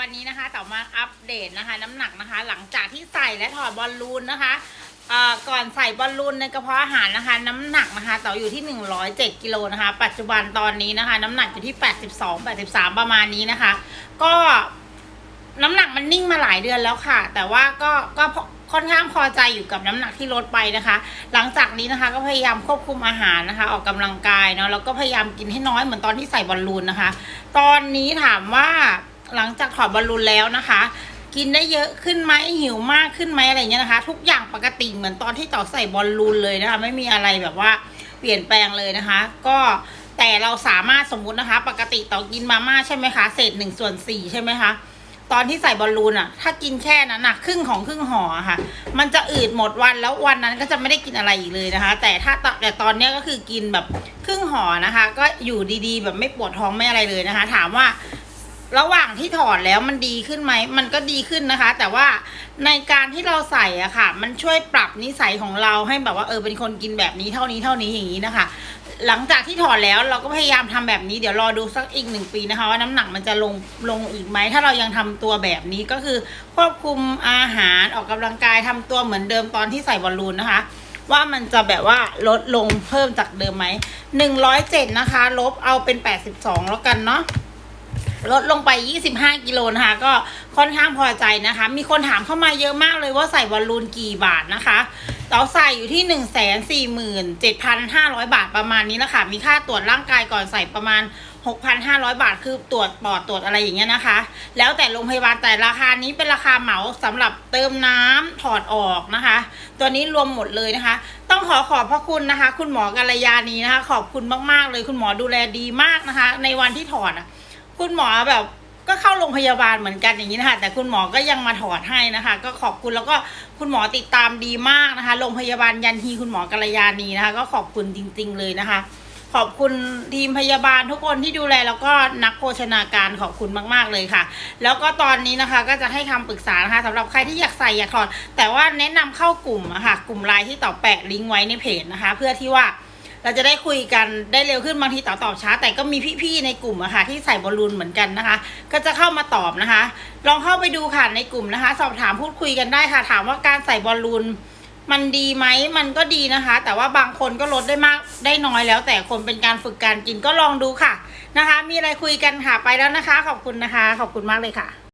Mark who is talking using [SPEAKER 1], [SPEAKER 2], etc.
[SPEAKER 1] วันนี้นะคะต่อมาอัปเดตนะคะ น้ำหนักนะคะ หลังจากที่ใส่และถอดบอลลูนนะคะก่อนใส่บอลลูนในกระเพาะอาหารนะคะ น้ำหนักนะคะต่ออยู่ที่ 107กิโลนะคะ ปัจจุบันตอนนี้นะคะ น้ำหนักอยู่ที่ 82 83 ประมาณนี้นะคะ ก็น้ำหนักมันนิ่งมาหลายเดือนแล้วค่ะ แต่ว่าก็ก็ค่อนข้างพอใจอยู่กับน้ำหนักที่ลดไปนะคะ หลังจากนี้นะคะ ก็พยายามควบคุมอาหารนะคะ ออกกำลังกายเนาะแล้วก็พยายามกินให้น้อยเหมือนตอนที่ใส่บอลลูนนะคะ ตอนนี้ถามว่า หลังจากถอดบอลลูนแล้วนะคะ กินได้เยอะขึ้นไหมหิวมากขึ้นไหมอะไรเงี้ยนะคะ ทุกอย่างปกติเหมือนตอนที่ต่อใส่บอลลูนเลยนะคะ ไม่มีอะไรแบบว่าเปลี่ยนแปลงเลยนะคะ ก็แต่เราสามารถสมมุตินะคะ ปกติต่อกินมาม่าใช่ไหมคะเศษหนึ่งส่วนสี่ใช่ไหมคะตอนที่ใส่บอลลูนอะถ้ากินแค่นั้นอะครึ่งของครึ่งห่อค่ะ มันจะอืดหมดวันแล้ววันนั้นก็จะไม่ได้กินอะไรอีกเลยนะคะ แต่ถ้าแต่ตอนเนี้ยก็คือกินแบบครึ่งห่อนะคะ ก็อยู่ดีๆ แบบไม่ปวดท้องไม่อะไรเลยนะคะ ถามว่า ระหว่างที่ถอดแล้วมันดีขึ้นไหม มันก็ดีขึ้นนะคะ แต่ว่าในการที่เราใส่อะค่ะ มันช่วยปรับนิสัยของเราให้แบบว่าเออเป็นคนกินแบบนี้เท่านี้เท่านี้อย่างนี้นะคะ หลังจากที่ถอดแล้วเราก็พยายามทำแบบนี้เดี๋ยวรอดูสักอีกหนึ่งปีนะคะ ว่าน้ำหนักมันจะลงลงอีกไหมถ้าเรายังทำตัวแบบนี้ก็คือควบคุมอาหารออกกำลังกายทำตัวเหมือนเดิมตอนที่ใส่บอลลูนนะคะว่ามันจะแบบว่าลดลงเพิ่มจากเดิมไหมหนึ่งร้อยเจ็ดนะคะ ลบเอาเป็นแปดสิบสองแล้วกันเนาะ ลดลงไป 25 กิโลนะคะ ก็ค่อนข้างพอใจนะคะ มีคนถามเข้ามาเยอะมากเลยว่าใส่บอลลูนกี่บาทนะคะเราใส่อยู่ที่ 1 4 7 5 0 0 บาทประมาณนี้แหละค่ะมีค่าตรวจร่างกายก่อนใส่ประมาณ 6,500 บาท คือตรวจปอดตรวจอะไรอย่างเงี้ยนะคะ แล้วแต่โรงพยาบาลแต่ราคานี้เป็นราคาเหมาสำหรับเติมน้ำถอดออกนะคะ ตัวนี้รวมหมดเลยนะคะ ต้องขอขอบพระคุณนะคะ คุณหมอกัลยานีนะคะ ขอบคุณมากๆเลย คุณหมอดูแลดีมากนะคะ ในวันที่ถอดอะ คุณหมอแบบก็เข้าโรงพยาบาลเหมือนกันอย่างนี้นะคะแต่คุณหมอก็ยังมาถอดให้นะคะ ก็ขอบคุณแล้วก็คุณหมอติดตามดีมากนะคะโรงพยาบาลยันทีคุณหมอกัลยานีนะคะ ก็ขอบคุณจริง ๆ เลยนะคะ ขอบคุณทีมพยาบาลทุกคนที่ดูแลแล้วก็นักโภชนาการขอบคุณมาก ๆเลยค่ะ แล้วก็ตอนนี้นะคะก็จะให้คำปรึกษานะคะสำหรับใครที่อยากใส่อยากถอดแต่ว่าแนะนำเข้ากลุ่มอะค่ะกลุ่มไลน์ที่ต่อแปะลิงก์ไว้ในเพจนะคะ เพื่อที่ว่า เราจะได้คุยกันได้เร็วขึ้นบางทีตอบตอบช้า แต่ก็มีพี่ๆในกลุ่มอะค่ะที่ใส่บอลลูนเหมือนกันนะคะ ก็จะเข้ามาตอบนะคะ ลองเข้าไปดูค่ะในกลุ่มนะคะ สอบถามพูดคุยกันได้ค่ะ ถามว่าการใส่บอลลูนมันดีไหมมันก็ดีนะคะ แต่ว่าบางคนก็ลดได้มากได้น้อยแล้ว แต่คนเป็นการฝึกการกินก็ลองดูค่ะนะคะ มีอะไรคุยกันค่ะไปแล้วนะคะ ขอบคุณนะคะ ขอบคุณมากเลยค่ะ